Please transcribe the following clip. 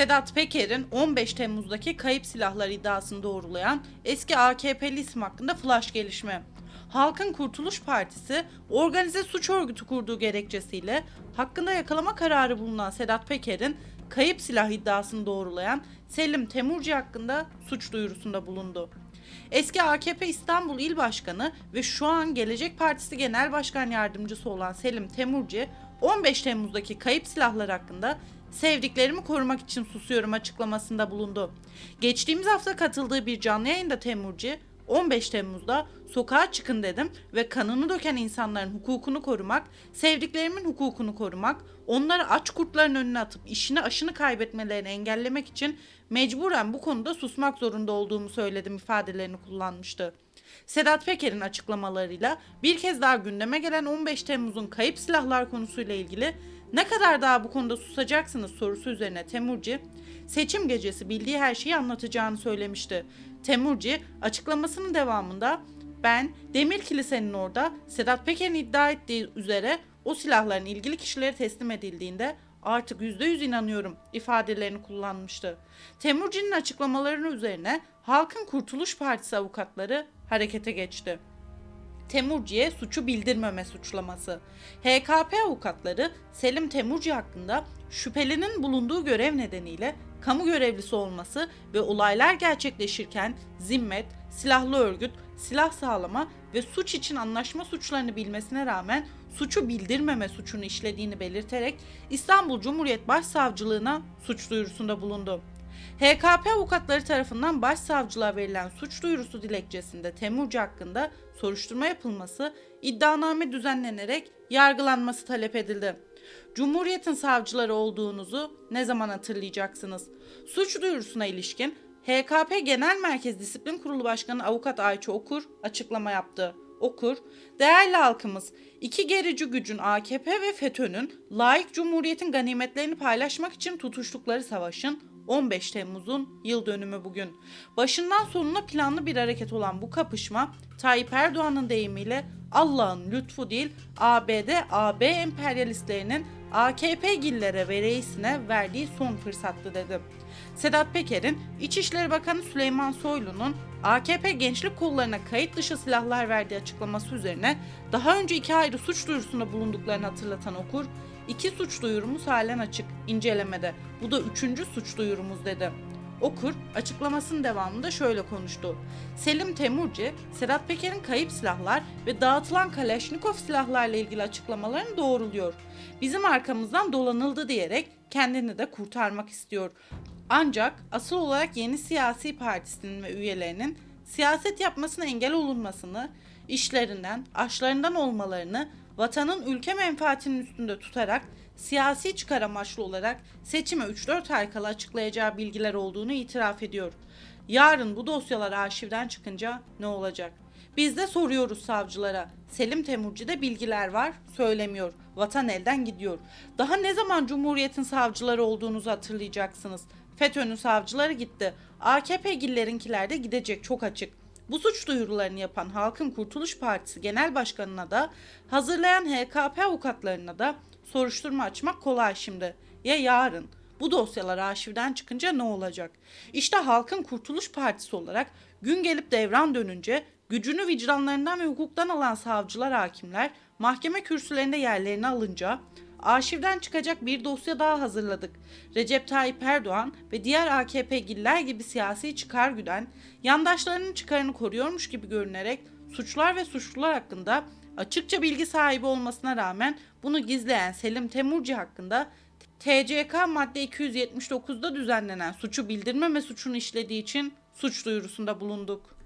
Sedat Peker'in 15 Temmuz'daki kayıp silahlar iddiasını doğrulayan eski AKP'li isim hakkında flash gelişme. Halkın Kurtuluş Partisi organize suç örgütü kurduğu gerekçesiyle hakkında yakalama kararı bulunan Sedat Peker'in kayıp silah iddiasını doğrulayan Selim Temurci hakkında suç duyurusunda bulundu. Eski AKP İstanbul İl Başkanı ve şu an Gelecek Partisi Genel Başkan Yardımcısı olan Selim Temurci, 15 Temmuz'daki kayıp silahlar hakkında sevdiklerimi korumak için susuyorum açıklamasında bulundu. Geçtiğimiz hafta katıldığı bir canlı yayında Temurci, 15 Temmuz'da sokağa çıkın dedim ve kanını döken insanların hukukunu korumak, sevdiklerimin hukukunu korumak, onları aç kurtların önüne atıp işini aşını kaybetmelerini engellemek için mecburen bu konuda susmak zorunda olduğumu söyledim ifadelerini kullanmıştı. Sedat Peker'in açıklamalarıyla bir kez daha gündeme gelen 15 Temmuz'un kayıp silahlar konusuyla ilgili ne kadar daha bu konuda susacaksınız sorusu üzerine Temurci, seçim gecesi bildiği her şeyi anlatacağını söylemişti. Temurci açıklamasının devamında ben Demir Kilise'nin orada Sedat Peker'in iddia ettiği üzere o silahların ilgili kişilere teslim edildiğinde artık %100 inanıyorum ifadelerini kullanmıştı. Temurci'nin açıklamalarının üzerine Halkın Kurtuluş Partisi avukatları harekete geçti. Temurci'ye suçu bildirmeme suçlaması. HKP avukatları Selim Temurci hakkında şüphelinin bulunduğu görev nedeniyle kamu görevlisi olması ve olaylar gerçekleşirken zimmet, silahlı örgüt, silah sağlama ve suç için anlaşma suçlarını bilmesine rağmen suçu bildirmeme suçunu işlediğini belirterek İstanbul Cumhuriyet Başsavcılığına suç duyurusunda bulundu. HKP avukatları tarafından başsavcılığa verilen suç duyurusu dilekçesinde Temurci hakkında soruşturma yapılması, iddianame düzenlenerek yargılanması talep edildi. Cumhuriyetin savcıları olduğunuzu ne zaman hatırlayacaksınız? Suç duyurusuna ilişkin HKP Genel Merkez Disiplin Kurulu Başkanı Avukat Ayça Okur açıklama yaptı. Okur, değerli halkımız, iki gerici gücün AKP ve FETÖ'nün layık cumhuriyetin ganimetlerini paylaşmak için tutuştukları savaşın 15 Temmuz'un yıl dönümü bugün. Başından sonuna planlı bir hareket olan bu kapışma Tayyip Erdoğan'ın deyimiyle Allah'ın lütfu değil ABD, AB emperyalistlerinin AKP gillere ve reisine verdiği son fırsattı dedi. Sedat Peker'in İçişleri Bakanı Süleyman Soylu'nun AKP gençlik kollarına kayıt dışı silahlar verdiği açıklaması üzerine daha önce iki ayrı suç duyurusunda bulunduklarını hatırlatan okur, iki suç duyurumuz halen açık, incelemede. Bu da üçüncü suç duyurumuz dedi. Okur açıklamasının devamında şöyle konuştu. Selim Temurci, Sedat Peker'in kayıp silahlar ve dağıtılan Kalashnikov silahlarla ilgili açıklamalarını doğruluyor. Bizim arkamızdan dolanıldı diyerek kendini de kurtarmak istiyor. Ancak asıl olarak yeni siyasi partisinin ve üyelerinin siyaset yapmasına engel olunmasını, işlerinden, aşlarından olmalarını vatanın ülke menfaatinin üstünde tutarak siyasi çıkar amaçlı olarak seçime 3-4 ay kala açıklayacağı bilgiler olduğunu itiraf ediyor. Yarın bu dosyalar arşivden çıkınca ne olacak? Biz de soruyoruz savcılara. Selim Temurci'de bilgiler var, söylemiyor. Vatan elden gidiyor. Daha ne zaman Cumhuriyet'in savcıları olduğunuzu hatırlayacaksınız. FETÖ'nün savcıları gitti. AKP'gillerinkiler de gidecek çok açık. Bu suç duyurularını yapan Halkın Kurtuluş Partisi Genel Başkanı'na da hazırlayan HKP avukatlarına da soruşturma açmak kolay şimdi. Ya yarın bu dosyalar arşivden çıkınca ne olacak? İşte Halkın Kurtuluş Partisi olarak gün gelip devran dönünce gücünü vicdanlarından ve hukuktan alan savcılar, hakimler mahkeme kürsülerinde yerlerini alınca arşivden çıkacak bir dosya daha hazırladık. Recep Tayyip Erdoğan ve diğer AKP'giller gibi siyasi çıkar güden, yandaşlarının çıkarını koruyormuş gibi görünerek suçlar ve suçlular hakkında açıkça bilgi sahibi olmasına rağmen bunu gizleyen Selim Temurci hakkında TCK madde 279'da düzenlenen suçu bildirmeme suçunu işlediği için suç duyurusunda bulunduk.